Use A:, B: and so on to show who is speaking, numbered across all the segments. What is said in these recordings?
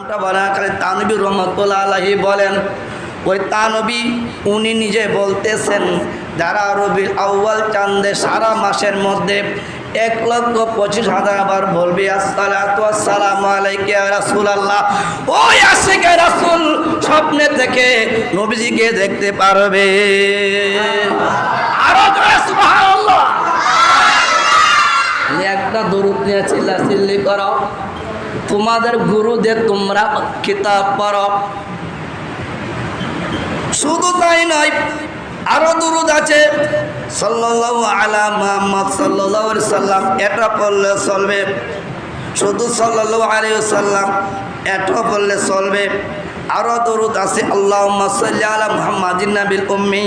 A: নামটা বলা খালি তানবী রহমতুল্লাহ আলাহি বলেন, ওই তানবী উনি নিজে বলতেছেন, যারা রবির আউ্বাল চান্দে সারা মাসের মধ্যে এক লক্ষ পঁচিশ হাজার বার বলবি আসসালাম আলাইকে রাসুল আল্লাহ ওই রাসুল, স্বপ্নে থেকে নবীজিকে দেখতে পারবে। একটা দরুদ নিয়ে চিল্লা চিল্লি করো। তোমাদের গুরুদের তোমরা কিতাব পড়ো। শুধু তাই নয়, আরও দুরুদ আছে। এটা পড়লে শুধু এটা পড়লে চলবে। আরও দরুদ আছে, আল্লাহুম্মা সাল্লি আলা মুহাম্মাদিন নাবিল উম্মি।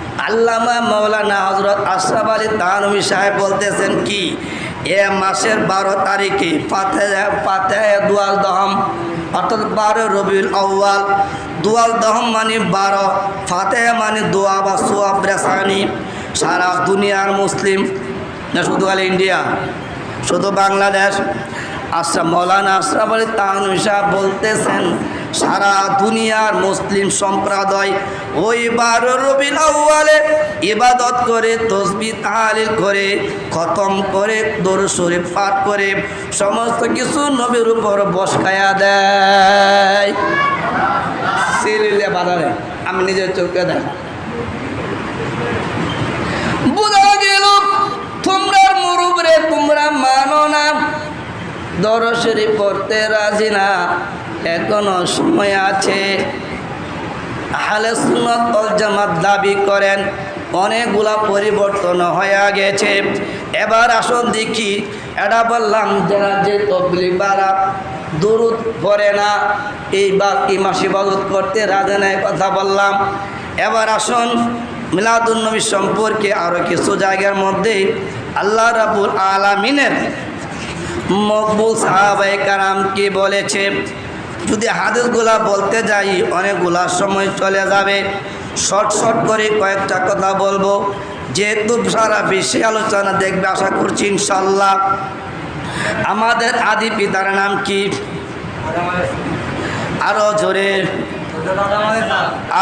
A: আল্লামা মৌলানা হজরত আশরাফ আলী তানবী সাহেব বলতেছেন কি, এ মাসের বারো তারিখে পাতে পাতে দুয়াল দহম, অর্থাৎ বারো রবিউল আউ্বাল দুয়াল দহম মানে বারো ফাতে মানে দোয়া বা সোয়াব রেসানি সারা দুনিয়ার মুসলিম, না শুধু খালি ইন্ডিয়া, শুধু বাংলাদেশ। আশরাফ মৌলানা আশরাফ আলী তানবী সাহেব বলতেছেন সারা দুনিয়ার মুসলিম সম্প্রদায় ওই বারো রবিন আউ্বালে ইবাদত করে, তসবি তাহালিল করে, খতম করে দরু শরীফ পাঠ করে, সমস্ত কিছু নবীর উপর বসকায়া দেয়। সিরিলে বাজারে, আমি নিজের চোখে দেখ। বোঝা গেল, তোমরা মুরুবরে তোমরা মানো না দরশরি পড়তে রাজি না। এখনও সময় আছে। আহলে সুন্নত জামাত দাবি করেন, অনেকগুলা পরিবর্তন হয়ে গেছে। এবার আসুন দেখি, এটা বললাম যারা যে তবলি বারা দূরত পড়ে না, এই বাকি মাসি বাদত করতে রাজা নেয় কথা বললাম। এবার আসুন মিলাদুলনবী সম্পর্কে আরও কিছু জায়গার মধ্যে আল্লাহ রাবুল আলামিনের মকবুল সাহাবাই কারাম কি বলেছে। যদি হাদিসগুলা বলতে যাই, অনেকগুলা সময় চলে যাবে। শর্ট শর্ট করে কয়েকটা কথা বলব। যেহেতু সারা বিশ্বে আলোচনা দেখবে, আশা করছি ইনশাল্লাহ আমাদের আদি পিতার নাম কি? আরও জোরে।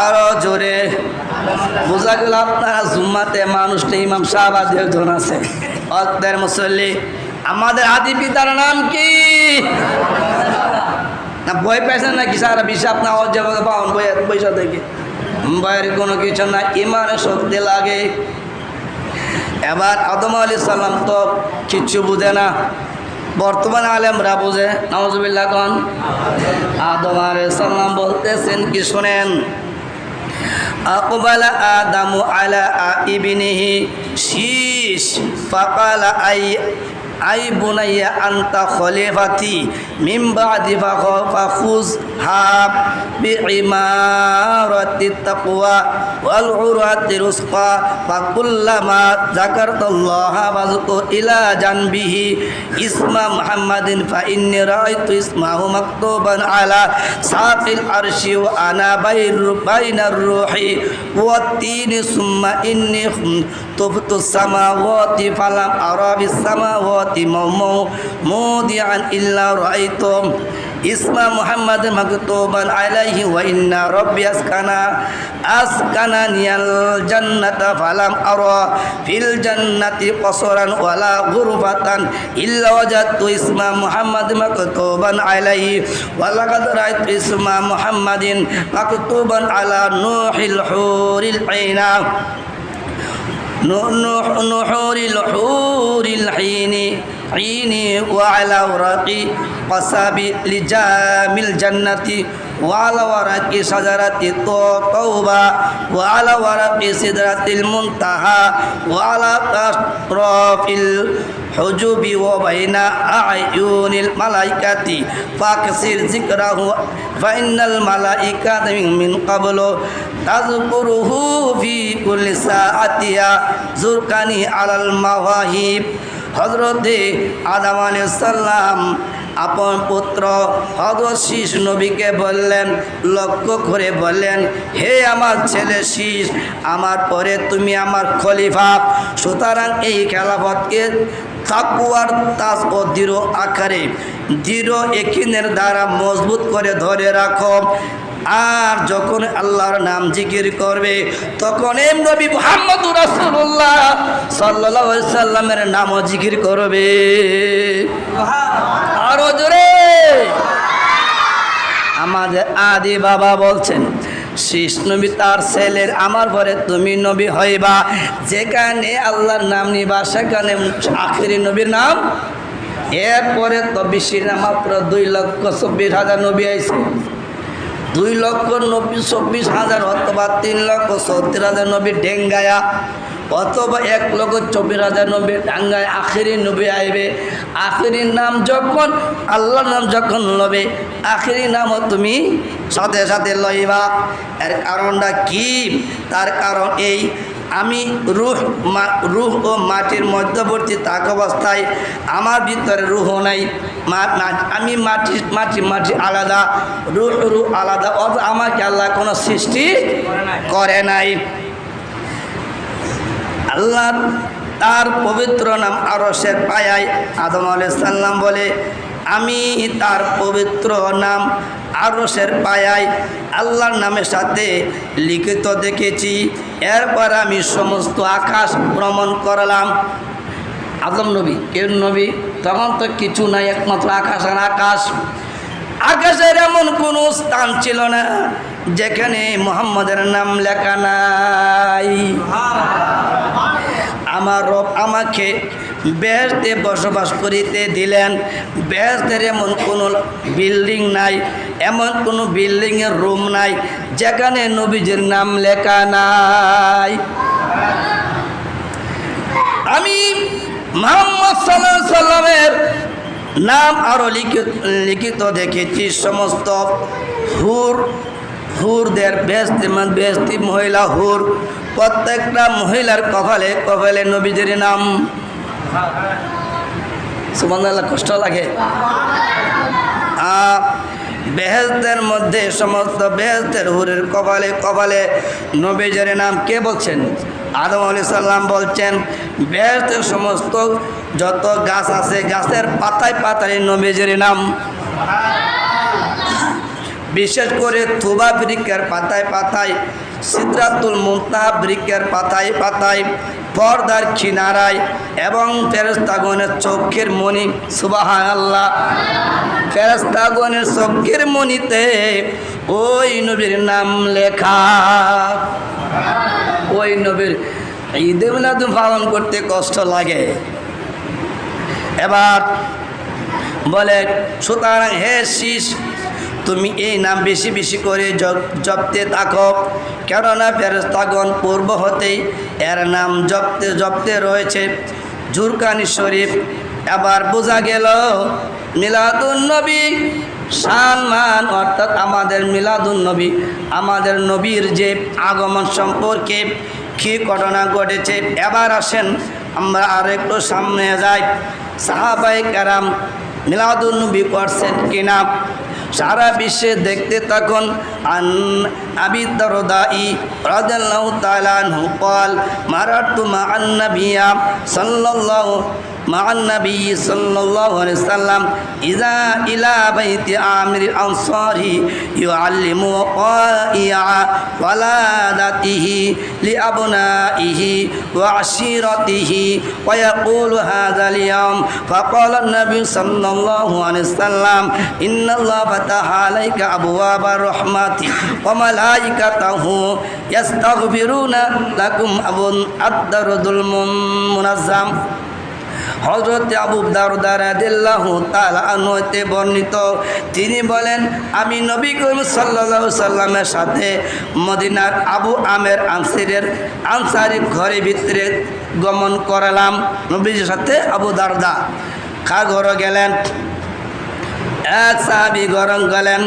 A: আরও জোরে। বোঝা গেল আপনারা জুম্মাতে মানুষটা ইমাম সাহাবাদ একজন আছে। অক্তের মুসল্লি, আমাদের আদি পিতার নাম কি? না, ভয় পেয়েছেন নাকি সারা বিশ্বে আপনার অজাবে পাওয়ান বইয়ের পয়সা থেকে ভয়ের কোনো কিছু না ইমানে শক্তি লাগে। এবার আদম আলি সাল্লাম তো কিচ্ছু বুঝে না। বর্তমান আলেমরা বুঝে নওয়াজবিল্লা কন? আদম আলি সাল্লাম বলতেছেন কি শোনেন? আকবালা আদামু আলা ইবিনিহি শীষ ফাকালা আই أي أي بني أنت خليفتي من بعد فخذها بعمارة التقوى والعروة الوثقى فكلما ذكرت الله فاذكر إلى جنبه اسم محمد فإني رأيت اسمه مكتوبا على ساق العرش وأنا بين الروح والتين ثم إني طفت السماوات فلم أرى بالسماوات موضعا إلا رأيتم اسم محمد مكتوبا عليه وإن ربي أسكن أسكنني الجنة فلم أرى في الجنة قصرا ولا غرفة إلا وجدت اسم محمد مكتوبا عليه ولقد رأيت اسم محمد مكتوبا على نوح الحور العين نحور الحور الحين حين وعلى ورق قصب لجام الجنة وعلى ورق شجرة التوبة وعلى ورق سدرة المنتهى وعلى أطراف ওয়া বাইনা আয়ুনিল মালাইকাতি ফাকসির যিকরাহু, ফাইনাল মালাইকাতা মিন ক্বাবলু তাযকুরুহু ফি কুল্লি সাআতিয়া জুরকানি আলাল মাওয়াহিব। হজরতে আদাম আলাইহিস সালাম আপন পুত্র হজরত শীষ নবীকে বললেন, লক্ষ্য করে বললেন, হে আমার ছেলে শীষ আমার পরে তুমি আমার খলিফা। সুতরাং এই খেলাফতকে তাকুয়ার তাস ও দৃঢ় আকারে, দৃঢ় একিনের দ্বারা মজবুত করে ধরে রাখো। আর যখন আল্লাহর নাম জিকির করবে, তখন এম নবী মোহাম্মদ আলাইহি সাল্লামের নামও জিকির করবে। আরও জোরে। আমাদের আদি বাবা বলছেন শীষ নবী তার ছেলের আমার পরে তুমি নবী হইবা। যেখানে আল্লাহর নাম নিবা, সেখানে আখেরি নবীর নাম। এরপরে তো না মাত্র দুই লক্ষ চব্বিশ হাজার নবী আইছে। দুই লক্ষ নব্বই চব্বিশ হাজার অথবা তিন লক্ষ সত্তর হাজার নবী ডেঙ্গায়া অথবা এক লক্ষ চব্বিশ হাজার নবী ডাঙ্গায় আখেরি নবী আইবে। আখেরি নাম যখন আল্লাহর নাম যখন লবে আখেরি নামও তুমি সাথে সাথে লইবা। এর কারণটা কি? তার কারণ এই আমি রুহ রুহ ও মাটির মধ্যবর্তী তাক অবস্থায় আমার ভিতরে রুহ নাই। আমি মাটি মাটি মাটি আলাদা রুহ রুহ আলাদা। অত আমাকে আল্লাহ কোনো সৃষ্টি করে নাই। আল্লাহ তার পবিত্র নাম আরসের পায়ায় আদম আলাইসাল্লাম বলে, আমি তার পবিত্র নাম আরসের পায়ায় আল্লাহর নামের সাথে লিখিত দেখেছি। এরপর আমি সমস্ত আকাশ ভ্রমণ করলাম। আদম নবী কেউ নবী? তখন তো কিছু নাই, একমাত্র আকাশ আর আকাশ। আকাশের এমন কোনো স্থান ছিল না। যেখানে মোহাম্মদের নাম লেখা নাই। আমার রব আমাকে বেহেস্তে বসবাস করিতে দিলেন। বেহেস্তের এমন কোনো বিল্ডিং নাই, এমন কোনো বিল্ডিংয়ের রুম নাই, যেখানে নবীজির নাম লেখা নাই। আমি মোহাম্মদ সাল্লাহ সাল্লামের নাম আরও লিখিত লিখিত দেখেছি, সমস্ত হুর হুরদের বেস্তি বেস্তি মহিলা হুর। প্রত্যেকটা মহিলার কপালে কপালে নবীজির নাম। সুমান কষ্ট লাগে। বেহেস্তের মধ্যে, সমস্ত বেহেস্তের হুরের কপালে কপালে নবীজের নাম কে বলছেন? আদম আলি সাল্লাম বলছেন বেহেস্তের সমস্ত যত গাছ আছে, গাছের পাতায় পাতায় নবীজের নাম। বিশেষ করে থুবা বৃক্ষের পাতায় পাতায় সিদ্ধাতুল মুন্তা বৃক্ষের পাতায় পাতায়, পর্দার কিনারায় এবং ফেরস্তাগনের চক্ষের মণি সুবাহান আল্লাহ ফেরস্তাগনের চক্ষের মণিতে ওই নবীর নাম লেখা। ওই নবীর ঈদে মিলাদ পালন করতে কষ্ট লাগে। এবার বলে, সুতরাং হে শীষ তুমি এই নাম বেশি বেশি করে জপ- জপতে থাকো। কেননা ফেরস্তাগণ পূর্ব হতেই এর নাম জপতে জপতে রয়েছে। জুরকানি শরীফ এবার বোঝা গেল মিলাদুন নবী সম্মান অর্থাৎ আমাদের মিলাদুন নবী আমাদের নবীর যে আগমন সম্পর্কে কী ঘটনা ঘটেছে। এবার আসেন আমরা আর একটু সামনে যাই। সাহাবাই কারাম মিলাদুন নবী করছেন কিনা? সারা বিশ্বে দেখতে তখন আন আবি দরদাই রাজাল্লাহ মা সাল্লাল্লাহু مع النبي صلى الله عليه وسلم إذا إلى بيت عامر الأنصاري يعلم وقائع ولادته لأبنائه وعشيرته ويقول هذا اليوم فقال النبي صلى الله عليه وسلم إن الله فتح عليك أبواب الرحمة وملائكته يستغفرون لكم أبو الدرد المنظم হজরত আবু দারদারাদিল্লাহ তালাতে বর্ণিত। তিনি বলেন, আমি নবী করিম সাল্লা সাল্লামের সাথে মদিনার আবু আমের আনসারের আনসারির ঘরে ভিতরে গমন করালাম। নবীজির সাথে আবু দারদা খা ঘরে গেলেন। এক সাহাবি গরম গেলেন।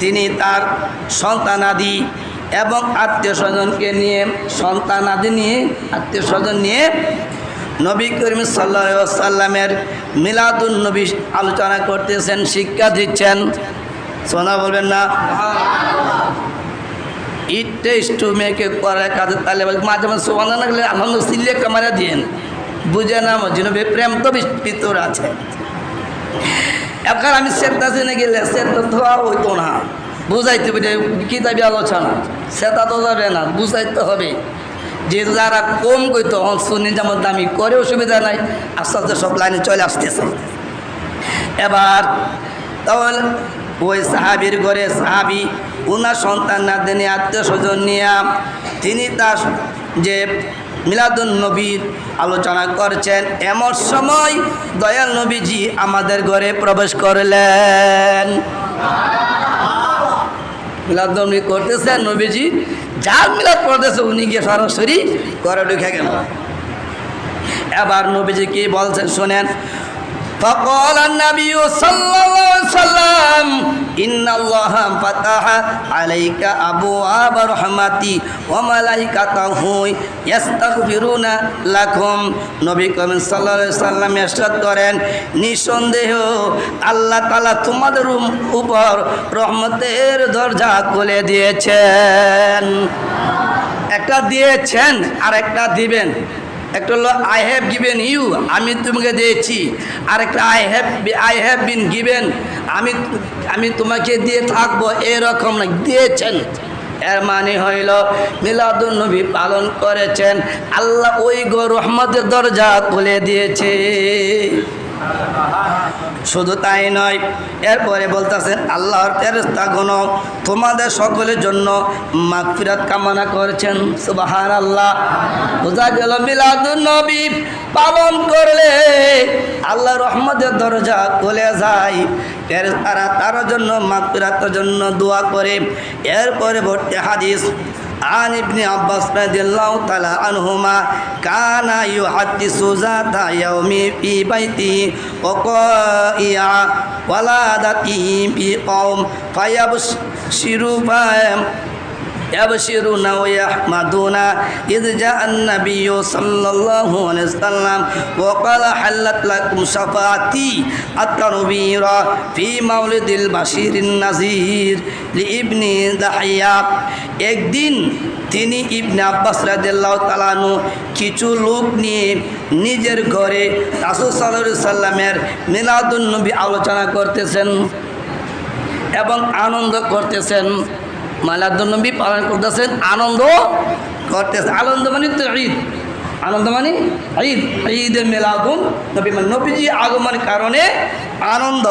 A: তিনি তার সন্তানাদি এবং আত্মীয় স্বজনকে নিয়ে, সন্তানাদি নিয়ে, আত্মীয় স্বজন নিয়ে নবী করিম সাল্লা সাল্লামের মিলাদুল নবী আলোচনা করতেছেন, শিক্ষা দিচ্ছেন। সোনা বলবেন না? ইটে টু মেয়েকে করে কাজে তাহলে মাঝে মাঝে সোনা না গেলে আনন্দ সিলে কামারা দিয়েন। বুঝে না মজিনবী প্রেম তো ভিতর আছে। এখন আমি জেনে গেলে সেটা ধোয়া হইতো না। বুঝাইতে পারি কিতাবি আলোচনা? সেটা তো যাবে না, বুঝাইতে হবে। যেহেতু যারা কম কইতো শুনি যেমন দামি করে অসুবিধা নাই, আস্তে আস্তে সব লাইনে চলে আসতেছে। এবার তখন ওই সাহাবির ঘরে সাহাবি, উনার সন্তান না দেনে আত্মীয় স্বজন নিয়ে তিনি তার যে মিলাদুল নবীর আলোচনা করছেন, এমন সময় দয়াল নবীজি আমাদের ঘরে প্রবেশ করলেন। মিলাদ নবী আর নবীজি যা মিলাদ করতেছে উনি গিয়ে সরাসরি ঘরে ঢুকে গেল। এবার নবীজি কি বলছেন, শোনেন فقال النبي صلى الله عليه وسلم إن الله فتح عليك أبواب رحمتي وملائكته يستغفرون لكم নবী করিম সাল্লাল্লাহু আলাইহি সাল্লাম ইরশাদ করেন নিঃসন্দেহ আল্লাহ তাআলা তোমাদের উম- উপর রহমতের দরজা খুলে দিয়েছেন একটা দিয়েছেন আর একটা দিবেন একটা হলো আই হ্যাভ গিভেন ইউ আমি তোমাকে দিয়েছি। আর একটা I have I have been given আমি আমি তোমাকে দিয়ে থাকব, এরকম না দিয়েছেন। এর মানে হইল মিলাদুল নবী পালন করেছেন। আল্লাহ ওই গো রহমতের দরজা খুলে দিয়েছে। শুধু তাই নয়, এরপরে বলতেছেন আল্লাহর ফেরেস্তা গণ তোমাদের সকলের জন্য মাগফিরাত কামনা করেছেন। সুবাহান আল্লাহ বোঝা গেল মিলাদুন নবী পালন করলে আল্লাহ রহমতের দরজা খুলে যায়। ফেরেস্তারা তার জন্য মাগফিরাতের জন্য দোয়া করে। এরপরে ভর্তি হাদিস عن ابن عباس رضي الله تعالى عنهما كان يحدث ذات يوم في بيته وقائع ولادته في قوم فيبشر فهم يبشرون ويحمدون إذ جاء النبي صلى الله عليه وسلم وقال حلت لكم شفاعتي التنوير في مولد البشير النذير لابن دحيا একদিন তিনি ইবনে আব্বাস রাদিয়াল্লাহু তাআলানু কিছু লোক নিয়ে নিজের ঘরে রাসূল সাল্লাল্লাহু আলাইহি সাল্লামের মিলাদুন নবী আলোচনা করতেছেন এবং আনন্দ করতেছেন মালাদুল নবী পালন করতেছেন আনন্দ করতেছেন। আনন্দ মানে তো ঈদ। আনন্দ মানে ঈদ। ঈদের মেলাদুন নবী মানে নবীজি আগমনের কারণে আনন্দ।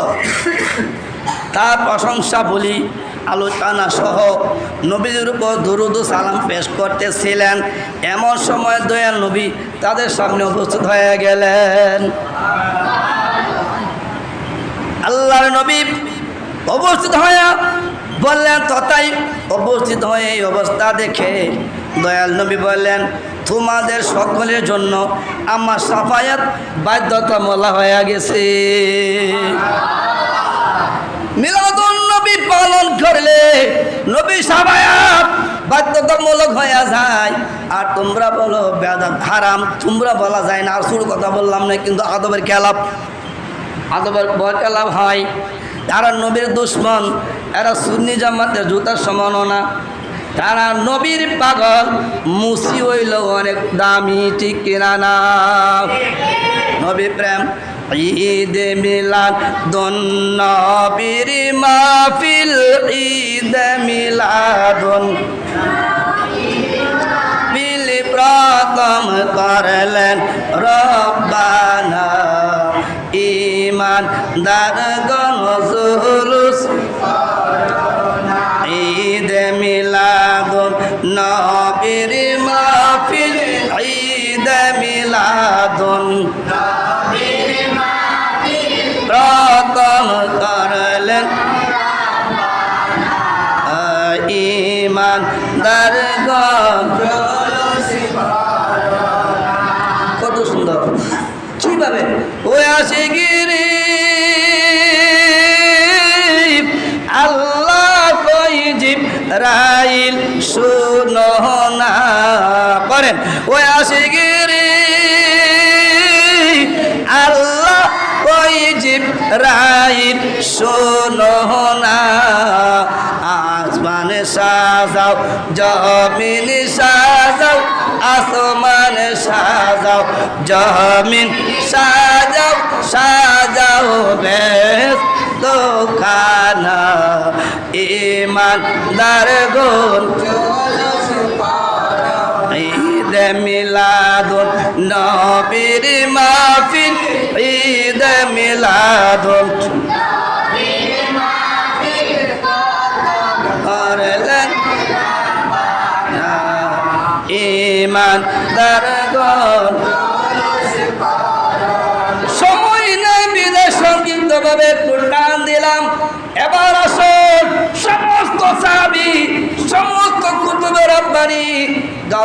A: তার প্রশংসা বলি, আলোচনা সহ নবীজির উপর দুরুদ সালাম পেশ করতেছিলেন। এমন সময় দয়াল নবী তাদের সামনে উপস্থিত হয়ে গেলেন। আল্লাহর নবী অবস্থিত হয়ে বললেন তথাই অবস্থিত হয়ে এই অবস্থা দেখে দয়াল নবী বললেন, তোমাদের সকলের জন্য আমার সাফায়াত বাধ্যতামূলক হয়ে গেছে। মিলাদুল নবী পালন করলে নবী সাফায়াত বাধ্যতামূলক হয়ে যায়। আর তোমরা বলো হারাম, তোমরা বলা যায় না। আর শুরু কথা বললাম না, কিন্তু আদবের খেলাপ আদবের লাভ হয়। তারা নবীর দুশ্মন, এরা সুন্নি জামাতের জুতার সমান না। তারা নবীর পাগল, মুসি হইল অনেক দামি, ঠিক কিনা না? নবী প্রেম, ঈদ মিলাদ দন নবীর মাহফিল, ঈদ মিলাদন প্রথম করলেন রব্বানা ইমান দারগণ জুলুস ঈদ মিলাদুন নবীর মাহফিল। ঈদ মিলাদুন প্রথম করলেন। ইমান দারগণ করেন ওই আশিগিরি আল্লাহ, ওই জিব্রাইল, শোনো না, আসমান সাজাও, জমিন সাজাও, আসমান সাজাও, জমিন সাজাও সাজাও বেশ দোকানা ইমানদার গুণ। ঈদ মিলাদুন, নবীর মাহফিল, ঈদ মিলাদুন। ইমান দারগণ সময় নেই বিদেশ সংক্ষিপ্ত ভাবে দিলাম। এবার আসুন, সমস্ত সাবি সমস্ত কুতুবের আব্বানি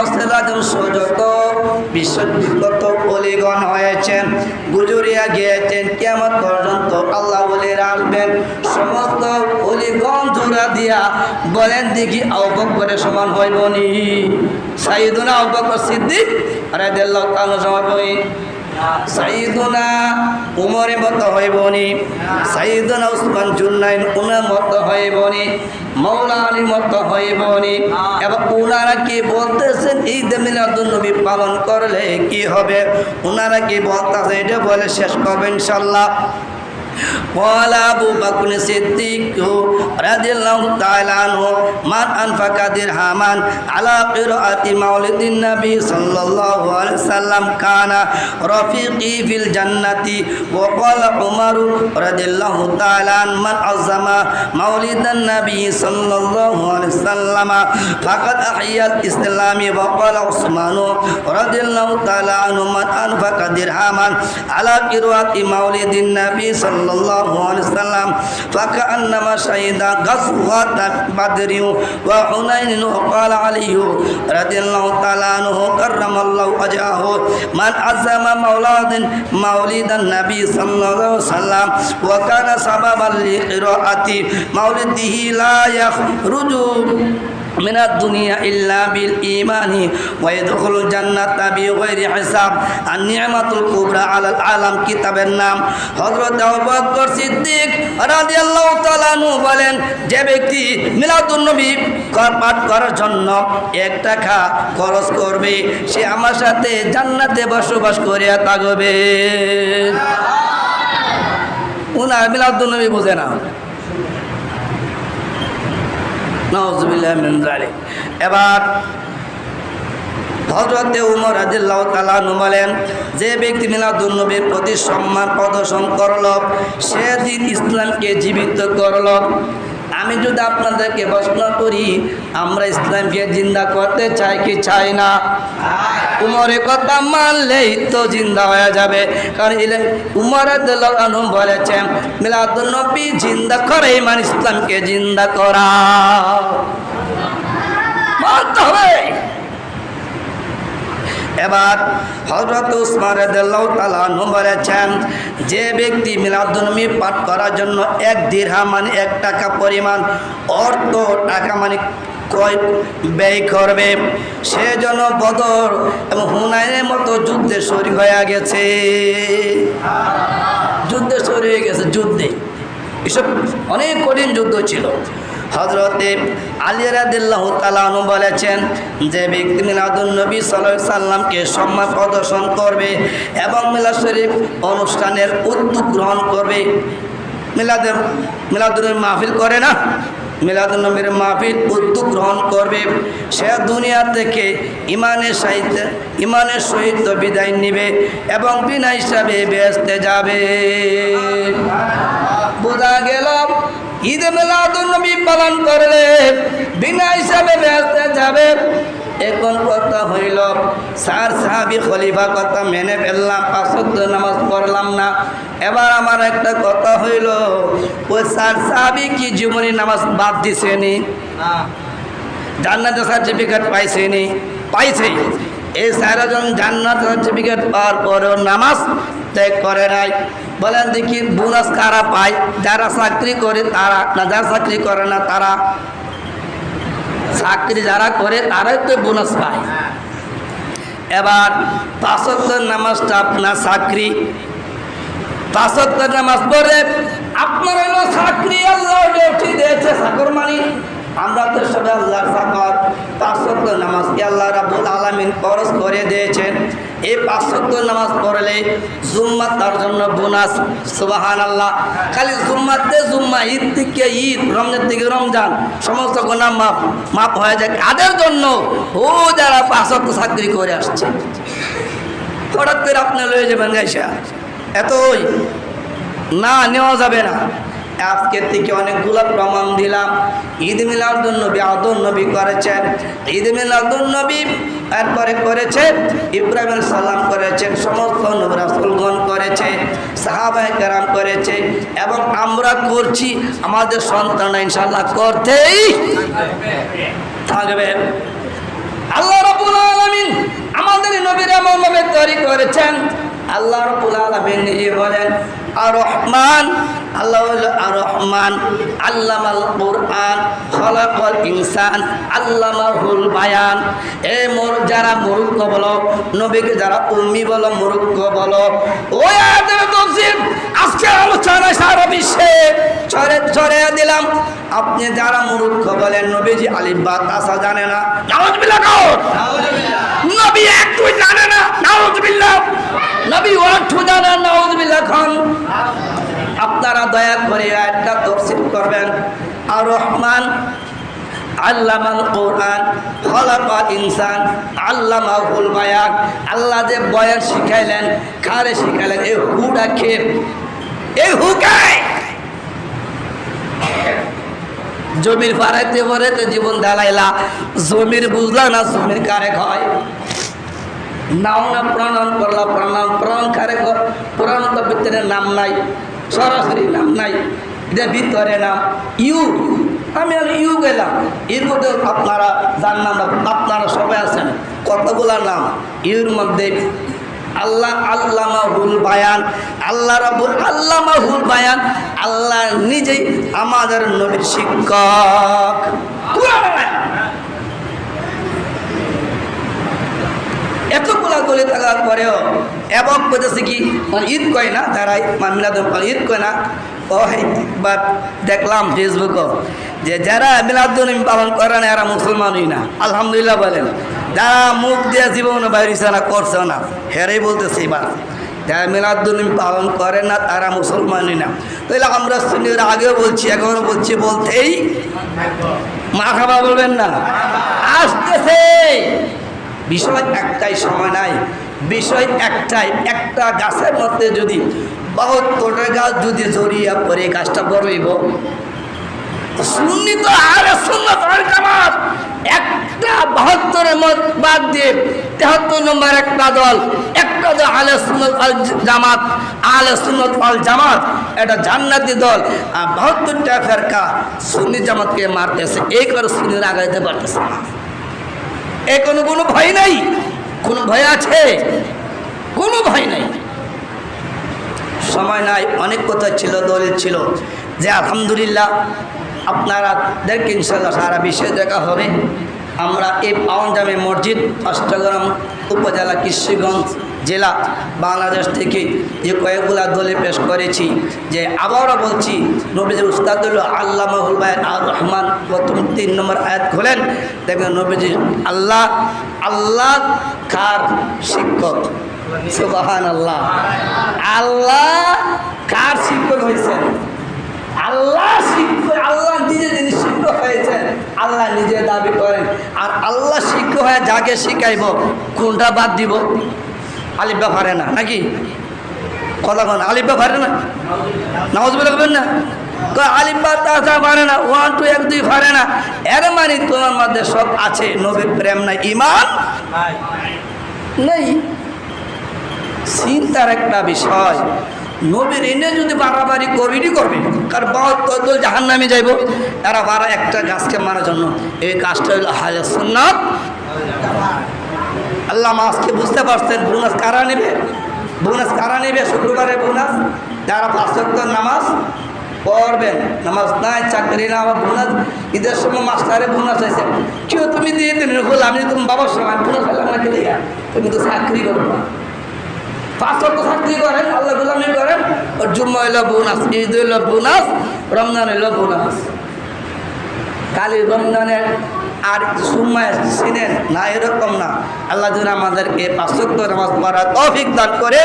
A: গাউসের রাজন সযত বিশ্ববিগত অলিগণ হয়েছেন। গুজরিয়া গিয়েছেন কেমন পর্যন্ত আল্লাহ বলে আসবেন সমস্ত অলিগণ জোড়া দিয়া বলেন দেখি আহ্বক করে সমান হইবনি। সাইদুনা আহ্বক সিদ্দিক হই সাইদুনা উমরের মতো হইবনি সাইদুনা উসমান জুন্নাইন উনার মতো হইবনি মৌলা মত মতো হইবনি এবং উনারা কি বলতেছেন, ঈদ মিলাদুন নবী পালন করলে কি হবে? উনারা কি বলতেছে এটা বলে শেষ করবেন ইনশাল্লাহ। قال أبو بكر الصديق رضي الله تعالى عنه من أنفق درهما على قراءة مولد النبي صلى الله عليه وسلم كان رفيقي في الجنة وقال عمر رضي الله تعالى عنه من عظم مولد النبي صلى الله عليه وسلم فقد أحيا الإسلام وقال عثمان رضي الله تعالى عنه من أنفق درهما على قراءة مولد النبي صلى الله عليه وسلم فكأنما شهد غزوة بدر وحنين وقال علي رضي الله تعالى عنه كرم الله وجهه من عزم مولاد مولد النبي صلى الله عليه وسلم وكان سببا لقراءة مولده لا يخرج من الدنيا إلا بالإيمان ويدخل الجنة بغير حساب النعمة الكبرى على العالم كتاب النام হযরত আবু বকর সিদ্দিক রাদিয়াল্লাহু তাআলা আনহু বলেন যে ব্যক্তি মিলাদুন নবী কর পাঠ করার জন্য এক টাকা খরচ করবে সে আমার সাথে জান্নাতে বসবাস করিয়া থাকবে উনার মিলাদুন নবী বুঝে না নাউজুবিল্লাহ মিন যালিক এবার হজরতে উমর আদিল্লাহ তালা নুমালেন যে ব্যক্তি মিলা দুর্নবীর প্রতি সম্মান প্রদর্শন করল সেদিন ইসলামকে জীবিত করল। আমি যদি আপনাদেরকে প্রশ্ন করি, আমরা ইসলামকে জিন্দা করতে চাই কি চাই না? উমরের কথা মানলেই তো জিন্দা হয়ে যাবে। কারণ উমর আনহু বলেছেন মিলাদুল নবী জিন্দা করে ইমান ইসলামকে জিন্দা করা। মানতে হবে। এবার হজরত উসমান আনহু বলেছেন, যে ব্যক্তি মিলাদুন্নবী পাঠ করার জন্য এক দিরহাম মানে এক টাকা পরিমাণ অর্থ টাকা মানে ক্রয় ব্যয় করবে, সে যেন বদর এবং হুনাইনের মতো যুদ্ধে শরীর হয়ে গেছে। যুদ্ধে শরীর হয়ে গেছে, যুদ্ধে। এসব অনেক কঠিন যুদ্ধ ছিল। হজরতে আলী রাদিল্লাহ তালানু বলেছেন, যে ব্যক্তি মিলাদুল নবী সাল্লাহ সাল্লামকে সম্মান প্রদর্শন করবে এবং মিলাদ শরীফ অনুষ্ঠানের উদ্যোগ গ্রহণ করবে। মিলাদের মিলাদুল মাহফিল করে না? মিলাদুল নবীর মাহফিল উদ্যোগ গ্রহণ করবে। সে দুনিয়া থেকে ইমানের সাহিত্য, ইমানের সহিত বিদায় নিবে এবং বিনা হিসাবে বেসতে যাবে। বোঝা গেল? ঈদ নবী পালন করলে বিনা হিসাবে বেসতে যাবে। এখন কথা হইল সার সাহাবি খলিফা কথা মেনে ফেললাম পাঁচত্ব নামাজ পড়লাম না। এবার আমার একটা কথা হইল ওই সার সাহাবি কি জীবনী নামাজ বাদ দিছেনি জান্নাতে সার্টিফিকেট পাইছেনি পাইছে এই চারজন জান্নাত সার্টিফিকেট পাওয়ার পরেও নামাজ ত্যাগ করে নাই। বলেন দেখি বোনাস কারা পায়? যারা চাকরি করে তারা না, যারা চাকরি করে না, তারা চাকরি যারা করে তারাই তো বোনাস পায়। এবার পাঁচত্তর নামাজটা আপনার চাকরি। পাঁচত্তর নামাজ পড়ে আপনার চাকরি, আল্লাহ দিয়েছে চাকর মানি আমরা তো সবাই আল্লাহর চাকর পাঁচত্তর নামাজ কি আল্লাহ রাবুল আলমিন খরচ করে দিয়েছেন। এই পাঁচত্তর নামাজ পড়লে জুম্মা তার জন্য বোনাস সুবাহান আল্লাহ খালি জুম্মাতে জুম্মা, ঈদ থেকে ঈদ, রমজান থেকে রমজান, সমস্ত গোনা মাপ মাপ হয়ে যায়। কাদের জন্য? ও যারা পাঁচত্ব চাকরি করে আসছে। হঠাৎ করে আপনি লয়ে যাবেন গাইসা। এতই। না, নেওয়া যাবে না। আজকের থেকে অনেকগুলো প্রমাণ দিলাম। ঈদ মিলাদুল নবী আদুল নবী করেছেন। ঈদ মিলাদুল নবী এরপরে করেছেন ইব্রাহিম সাল্লাম করেছেন সমস্ত নবরাসুলগণ করেছে সাহাবাই কেরাম করেছে এবং আমরা করছি, আমাদের সন্তান ইনশাল্লাহ করতেই থাকবে। আল্লাহ রাব্বুল আলামিন আমাদের নবীর এমনভাবে তৈরি করেছেন আল্লাহ রবুল আলমিন নিজে বলেন আর রহমান আল্লাহ হলো আর রহমান আল্লামাল কোরআন, খলাকল ইনসান, আল্লামাহুল বায়ান। এ মোর যারা মুরুক্ক বলো, নবীকে যারা উম্মি বলো মুরুক্ক বলো, ওই আজকে আলোচনায় দিলাম। আপনি যারা মূর্খ বলেন নবীজি আলিব্বা তাসা জানে না। নবী একটু জানে না নাউজুবিল্লাহ। নবী ওয়াটু জানে নাউজুবিল্লাহ খান। আপনারা দয়া করে একটা তফসিল করবেন। আর রহমান আল্লামাল কোরআন খলাকা ইনসান আল্লামাহুল বায়ান। আল্লাহ যে বয়ান শিখাইলেন কারে শিখাইলেন? এই হুটা খেয়ে এই হুকায় জমির পাড়াইতে পড়াইতে জীবন দাঁড়াইলা জমির বুঝলা না জমির কারে হয় নাও না প্রণয়ন করলা প্রণয়ন প্রণয়ন কারে প্রণয়ন তো ভিতরে নাম নাই, সরাসরি নাম নাই এটা ভিতরে নাম ইউ। আমি আর ইউ গেলাম। এর মধ্যে আপনারা নাম আপনারা সবাই আছেন, কতগুলা নাম? ইউর মধ্যে আল্লাহ আল্লামাহুল বায়ান, আল্লাহ রাবুল আল্লামাহুল বায়ান, আল্লাহ নিজেই আমাদের নবীর শিক্ষক কোরআনের আয়াত। এতগুলা গলে থাকার পরেও এবং বলতেছে কি, ঈদ কয় না তারাই মামিলাদ ঈদ কয় না বা দেখলাম ফেসবুকও যে যারা মিলাদুল পালন করে না, এরা মুসলমানই না। আলহামদুলিল্লাহ বলেন যারা মুখ দিয়ে জীবন বাইরেছে না, করছে না, হেরাই বলতেছে বা যারা মিলাদুল পালন করে না, তারা মুসলমানই না। তাহলে আমরা সুন্নির আগেও বলছি এখনও বলছি, বলতেই মা খাবা বলবেন না। আসতেছে। বিষয় একটাই সময় নাই। বিষয় একটাই, একটা গাছের মধ্যে যদি বাহাত্তরটা গাছ যদি জড়িয়ে পরে গাছটা বড় হইব। সুন্নি তো আরে সুন্নত আর একটা বাহাত্তরের মত বাদ দিয়ে তেহাত্তর নম্বর একটা দল একটা দল আলে সুন্নত আল জামাত আলে সুন্নত আল জামাত, এটা জান্নাতি দল। আর বাহাত্তরটা ফেরকা সুন্নি জামাতকে মারতেছে এই করে সুন্নির আগাইতে পারতেছে না। এ কোনো কোনো ভয় নাই? কোনো ভয় আছে? কোনো ভয় নাই। সময় নাই, অনেক কথা ছিল, দলিল ছিল। যে আলহামদুলিল্লাহ, আপনারা দেখে ইনশাল্লাহ সারা বিশ্বে দেখা হবে। আমরা এই পাওয়ান জামে মসজিদ অষ্টগ্রাম উপজেলা কৃষিগঞ্জ জেলা, বাংলাদেশ থেকে যে কয়েকগুলা দলে পেশ করেছি। যে আবারও বলছি, নবীজির উস্তাদুল আল্লাহ মাহুল আর রহমান প্রথম তিন নম্বর আয়াত খোলেন। দেখবেন নবীজি আল্লাহ আল্লাহ কার শিক্ষক? সুবাহান আল্লাহ আল্লাহ কার শিক্ষক হয়েছেন? আল্লাহ শিক্ষক, আল্লাহ নিজে শিক্ষক হয়েছেন আল্লাহ নিজে দাবি করেন। আর আল্লাহ শিক্ষক হয়ে যাকে শিখাইব কোনটা বাদ দিব? আলিফা পারে না নাকি? কথা কন আলিফা পারে না? নামাজ বলে করবেন না? পারে না ওয়ান টু এক দুই পারে না। এর মানে তোমার মধ্যে সব আছে নবীর প্রেম নাই ইমান নেই। চিন্তার একটা বিষয় নবীর এনে যদি বাড়াবাড়ি করবিটি করবে কার বহুত কদল জাহান নামে যাইব। এরা বারা একটা গাছকে মারার জন্য। এই গাছটা হালে সুন্নত। আল্লাহ মাসকে বুঝতে পারছেন, বোনাস কারা নেবে? বোনাস কারা নেবে? শুক্রবারে বোনাস। যারা পাঁচক্ত নামাজ পড়বেন, নামাজ নাই, চাকরি না আমার বোনাস। ঈদের সময় মাস্টারে বোনাস হয়েছে। কেউ তুমি দিয়ে দিন আমি তুমি বাবার সময় বোনাস পেলাম না তুমি তো চাকরি করো না পাঁচ অক্ট চাকরি করেন? আল্লাহ গুলামি করেন? ওর জুম্মা হইল বোনাস, ঈদ হইল বোনাস, রমজান হইল বোনাস। কালি রমজানে আর সুম্মা চিনেন না এরকম না। আল্লাহ আমাদেরকে পাঁচক্ত নামাজ পড়ার তৌফিক দান করে